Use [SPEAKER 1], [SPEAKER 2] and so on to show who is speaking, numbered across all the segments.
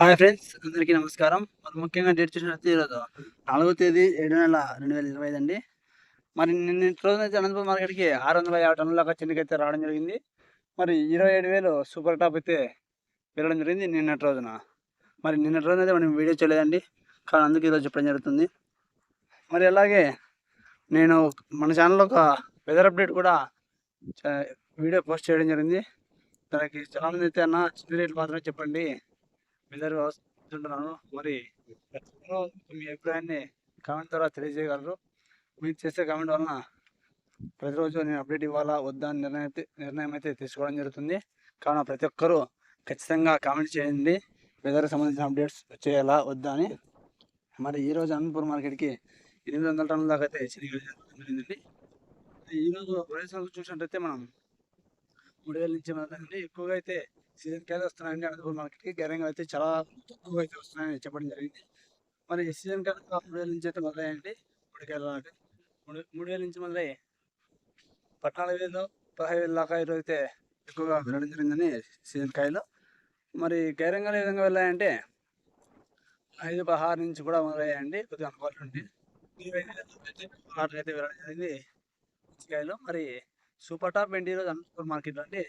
[SPEAKER 1] Hi friends అందరికీ నమస్కారం. మరి ముఖ్యంగా డేట్ చూసినట్టు ఈరోజు నాలుగో తేదీ ఏడు నెల రెండు వేల ఇరవై ఐదు అండి. మరి నిన్న రోజున అయితే అనంతపురం మార్కెట్కి ఆరు వందల యాభై టన్నుల దాకా అయితే రావడం జరిగింది. మరి ఇరవై ఏడు వేలు సూపర్ టాప్ అయితే వెళ్ళడం జరిగింది నిన్నటి రోజున. మరి నిన్నటి రోజున అయితే మనం వీడియో చేయలేదండి కానీ అందుకు ఈరోజు చెప్పడం జరుగుతుంది. మరి అలాగే నేను మన ఛానల్లో ఒక వెదర్ అప్డేట్ కూడా వీడియో పోస్ట్ చేయడం జరిగింది. దానికి చాలామంది అయితే అన్న చిన్న రేట్లు మాత్రమే చెప్పండి. వెదర్ వస్తుంటున్నాను మరి మీ అభిప్రాయాన్ని కామెంట్ ద్వారా తెలియజేయగలరు. మీరు చేసే కామెంట్ వలన ప్రతిరోజు నేను అప్డేట్ ఇవ్వాలా వద్దా అని నిర్ణయం అయితే నిర్ణయం అయితే తీసుకోవడం జరుగుతుంది. కావున ప్రతి ఒక్కరూ ఖచ్చితంగా కామెంట్ చేయండి. వెదర్కి సంబంధించిన అప్డేట్స్ చేయాలా వద్దా అని. మరి ఈరోజు అనంతపూర్ మార్కెట్కి ఎనిమిది వందల టన్నుల దాకా అయితే శనిగిరి జరిగిందండి. ఈరోజు ప్రదేశాలు చూసినట్టయితే మనం మూడు వేల నుంచి మొదలండి ఎక్కువగా అయితే సీజన్ కాయలు వస్తున్నాయండి అనంతపురం మార్కెట్కి గరంగా అయితే చాలా తక్కువ అయితే వస్తున్నాయని చెప్పడం జరిగింది. మరి సీజన్ కాయలు మూడు వేల నుంచి అయితే మొదలయ్యండి మూడుకాయలు దాకా మూడు మూడు వేల నుంచి మొదలై పద్నాలుగు వేలు పదహైదు వేల దాకా ఈరోజు అయితే ఎక్కువగా వెళ్ళడం జరిగిందని సీజన్ కాయలు. మరి గైరంగాలు ఏ విధంగా వెళ్ళాయంటే ఐదు పదహారు నుంచి కూడా మొదలయ్యాయండి. కొద్దిగా అనుకోవాలి ఉండి ఆర్డర్ అయితే వెళ్ళడం జరిగింది. కాయలు. మరి సూపర్ టాప్ ఏంటి ఈరోజు? అనంతపురం మార్కెట్లో అంటే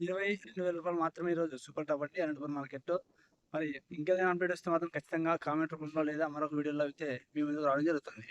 [SPEAKER 1] ఇరవై రెండు వేల రూపాయలు మాత్రమే ఈరోజు సూపర్ టాప్ అంటే అనంతపురం మార్కెట్ మరి ఇంకేదైనా అప్డేట్ వస్తే మాత్రం ఖచ్చితంగా కామెంట్ రూపంలో లేదా మరొక వీడియోలో అయితే మీ ముందుకు రావడం జరుగుతుంది.